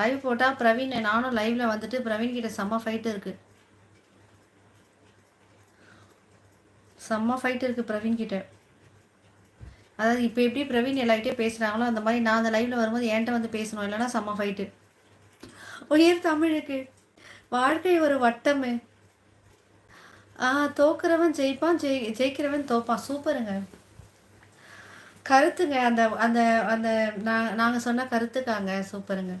Live போட்டால் பிரவீன் நானும் லைவில் வந்துட்டு பிரவீன் கிட்ட செம்ம ஃபைட்டு இருக்குது செம்ம ஃபைட் இருக்குது பிரவீன் கிட்ட. அதாவது இப்போ எப்படி பிரவீன் எல்லார்கிட்டயும் பேசுகிறாங்களோ அந்த மாதிரி நான் அந்த லைவில் வரும்போது என்கிட்ட வந்து பேசணும் இல்லைன்னா செம்ம ஃபைட்டு உயர் தமிழுக்கு. வாழ்க்கை ஒரு வட்டமே. ஆ தோக்குறவன் ஜெயிப்பான் ஜெயி ஜெயிக்கிறவன் தோப்பான். சூப்பருங்க. கருத்துங்க. அந்த அந்த அந்த நான் நாங்கள் சொன்ன கருத்துக்காங்க. சூப்பருங்க.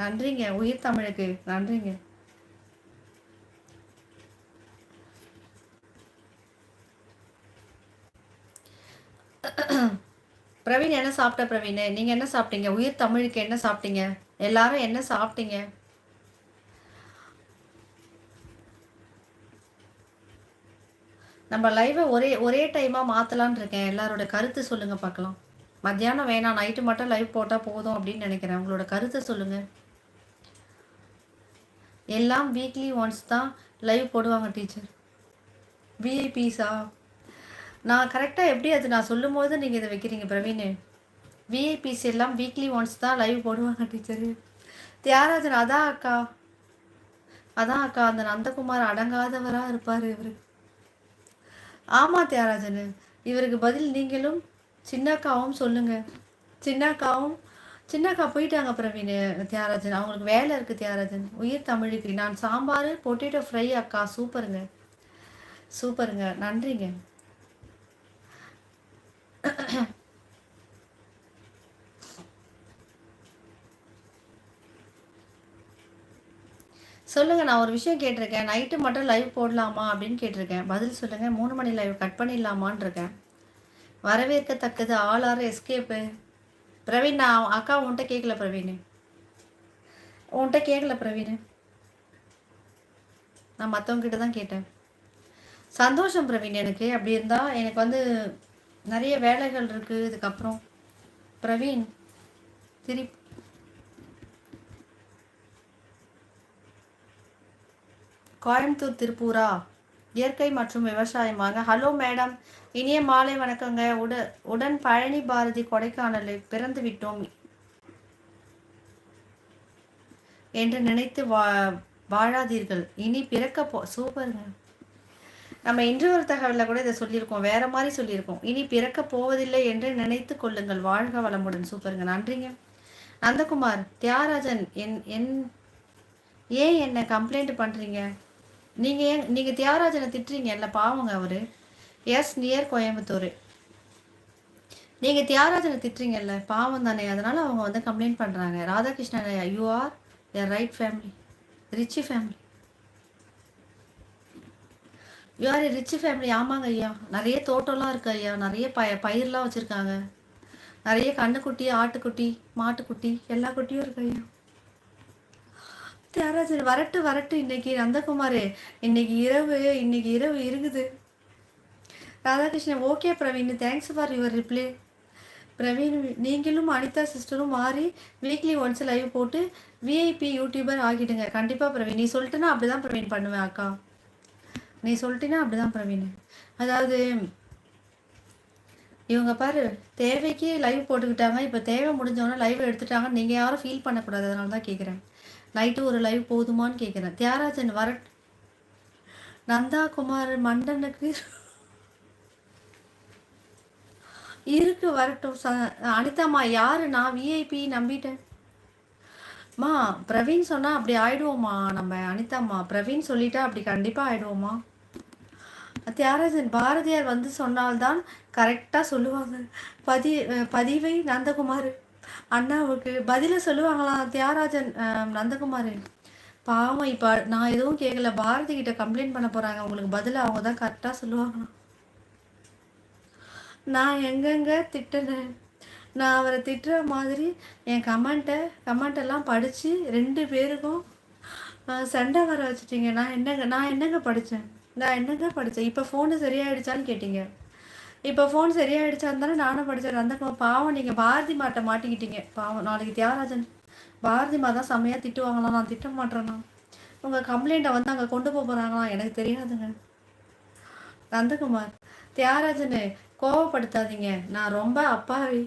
நன்றிங்க உயிர் தமிழுக்கு. நன்றிங்க. பிரவீன் என்ன சாப்பிட்ட பிரவீன்? நீங்கள் என்ன சாப்பிட்டீங்க? உயிர் தமிழுக்கு என்ன சாப்பிட்டீங்க? எல்லாரும் என்ன சாப்பிட்டீங்க? நம்ம லைவை ஒரே ஒரே டைமாக மாற்றலான் இருக்கேன். எல்லாரோட கருத்து சொல்லுங்கள் பார்க்கலாம். மத்தியானம் வேணாம். நைட்டு மட்டும் லைவ் போட்டால் போதும் அப்படின்னு நினைக்கிறேன். உங்களோட கருத்தை சொல்லுங்கள் எல்லாம் வீக்லி ஒன்ஸ் தான் லைவ் போடுவாங்க டீச்சர் விஐபிஸா நான் கரெக்டாக எப்படி அது நான் சொல்லும் போது நீங்கள் இதை வைக்கிறீங்க பிரவீன். விஐபிஸ் எல்லாம் வீக்லி ஒன்ஸ் தான் லைவ் போடுவாங்க டீச்சரு தியாகராஜன் அதான் அக்கா. அதான் அக்கா அந்த நந்தகுமார் அடங்காதவராக இருப்பார் இவர். ஆமாம் தியாகராஜன் இவருக்கு பதில் நீங்களும் சின்னக்காவும் சொல்லுங்கள் சின்னக்காவும் சின்னக்கா போயிட்டாங்க பிரவீன் தியாகராஜன். அவங்களுக்கு வேலை இருக்குது தியாகராஜன். உயிர் தமிழுக்கு. நான் சாம்பார் பொட்டேட்டோ ஃப்ரை அக்கா. சூப்பருங்க. சூப்பருங்க. நன்றிங்க. சொல்லுங்கள் நான் ஒரு விஷயம் கேட்டிருக்கேன். நைட்டு மட்டும் லைவ் போடலாமா அப்படின்னு கேட்டிருக்கேன். பதில் சொல்லுங்கள் மூணு மணி லைவ் கட் பண்ணிடலாமான் இருக்கேன். வரவேற்கத்தக்கது ஆளாறு எஸ்கேப்பு பிரவீன் நான் அக்கா உன்கிட்ட கேட்கல பிரவீன் உன்கிட்ட கேட்கல பிரவீன் நான் மற்றவங்கிட்ட தான் கேட்டேன் சந்தோஷம் பிரவீன் எனக்கு அப்படி இருந்தால் எனக்கு வந்து நிறைய வேலைகள் இருக்குது இதுக்கப்புறம் பிரவீன் திரி கோயம்புத்தூர் திருப்பூரா இயற்கை மற்றும் விவசாயமாக ஹலோ மேடம். இனிய மாலை வணக்கங்க. உட உடன் பழனி பாரதி கொடைக்கானலில் பிறந்து விட்டோம் என்று நினைத்து வா வாழாதீர்கள். இனி பிறக்க போ சூப்பருங்க நம்ம இன்று ஒரு தகவலில் கூட இதை சொல்லியிருக்கோம். வேற மாதிரி சொல்லியிருக்கோம். இனி பிறக்க போவதில்லை என்று நினைத்து கொள்ளுங்கள். வாழ்க வளமுடன். சூப்பருங்க நன்றிங்க. நந்தகுமார் தியாகராஜன் என் என் ஏன் என்ன கம்ப்ளைண்ட் பண்ணுறீங்க நீங்கள் ஏன் நீங்கள் தியாகராஜனை திட்டுறீங்க இல்லை பாவங்க அவர். S near Coimbatore. நீங்கள் தியாகராஜனை திட்டுறீங்கல்ல பாவம் தானே அதனால் அவங்க வந்து கம்ப்ளைண்ட் பண்ணுறாங்க Radhakrishnan you are a right family rich family you are rich family ஆமாங்க ஐயா. நிறைய தோட்டம்லாம் இருக்கு ஐயா. நிறைய ப பயிர்லாம் வச்சுருக்காங்க. நிறைய கண்ணுக்குட்டி ஆட்டுக்குட்டி மாட்டுக்குட்டி எல்லா குட்டியும் இருக்கு ஐயா. தியாகராஜன் வரட்டு வரட்டு இன்னைக்கு நந்தகுமார். இன்னைக்கு இரவு இன்னைக்கு இரவு இருக்குது. Radhakrishnan okay Praveen thanks for your reply Praveen நீங்களும் அனிதா சிஸ்டரும் மாறி வீக்லி ஒன்ஸ் லைவ் போட்டு விஐபி யூடியூபர் ஆகிடுங்க. கண்டிப்பாக பிரவீன். நீ சொல்லிட்டுனா அப்படி தான் பிரவீன் பண்ணுவேன் அக்கா. நீ சொல்லிட்டினா அப்படி தான் பிரவீன். அதாவது இவங்க பாரு தேவைக்கு லைவ் போட்டுக்கிட்டாங்க. இப்போ தேவை முடிஞ்சவொன்னே லைவ் எடுத்துட்டாங்க நீங்கள் யாரும் ஃபீல் பண்ணக்கூடாது. அதனால தான் கேட்குறேன் நைட்டு ஒரு லைவ் போதுமான்னு கேட்குறேன் தியாகராஜன் வரட் நந்தா குமார் மண்டனுக்கு இருக்கு வரட்டும். ச அனிதாம்மா யாரு? நான் விஐபி நம்பிட்டேன். மா பிரவீன் சொன்னால் அப்படி ஆயிடுவோம்மா நம்ம அனிதாம்மா. பிரவீன் சொல்லிட்டா அப்படி கண்டிப்பாக ஆயிடுவோம்மா. தியாகராஜன் பாரதியார் வந்து சொன்னால்தான் கரெக்டாக சொல்லுவாங்க. பதி பதிவை நந்தகுமார் அண்ணாவுக்கு பதில சொல்லுவாங்களாம் தியாகராஜன் நந்தகுமார்? பாவம் இப்போ நான் எதுவும் கேட்கல பாரதி கிட்ட கம்ப்ளைண்ட் பண்ண போகிறாங்க உங்களுக்கு பதில் அவங்க தான் கரெக்டாக சொல்லுவாங்களாம். நான் எங்கெங்க திட்டினேன் நான் அவரை திட்டுற மாதிரி என் கமெண்ட்டை கமெண்ட்டெல்லாம் படித்து ரெண்டு பேருக்கும் சண்டை வர வச்சுட்டீங்க. நான் என்னங்க நான் என்னங்க படித்தேன் நான் என்னங்க படித்தேன் இப்போ ஃபோனு சரியாயிடுச்சான்னு கேட்டீங்க. இப்போ ஃபோன் சரியாயிடுச்சா இருந்தாலும் நானும் படித்தேன் அந்த பாவம் நீங்கள் பாரதி மாட்ட மாட்டிக்கிட்டீங்க. பாவம் நாளைக்கு தியாகராஜன். பாரதி மா தான் செம்மையாக திட்டுவாங்களாம். நான் திட்ட மாட்டேறேண்ணா உங்கள் கம்ப்ளைண்ட்டை வந்து அங்கே கொண்டு போக போகிறாங்களாம் எனக்கு தெரியாதுங்க. நந்தகுமார் தியாகராஜனு கோவப்படுத்தாதீங்க. நான் ரொம்ப அப்பாவி.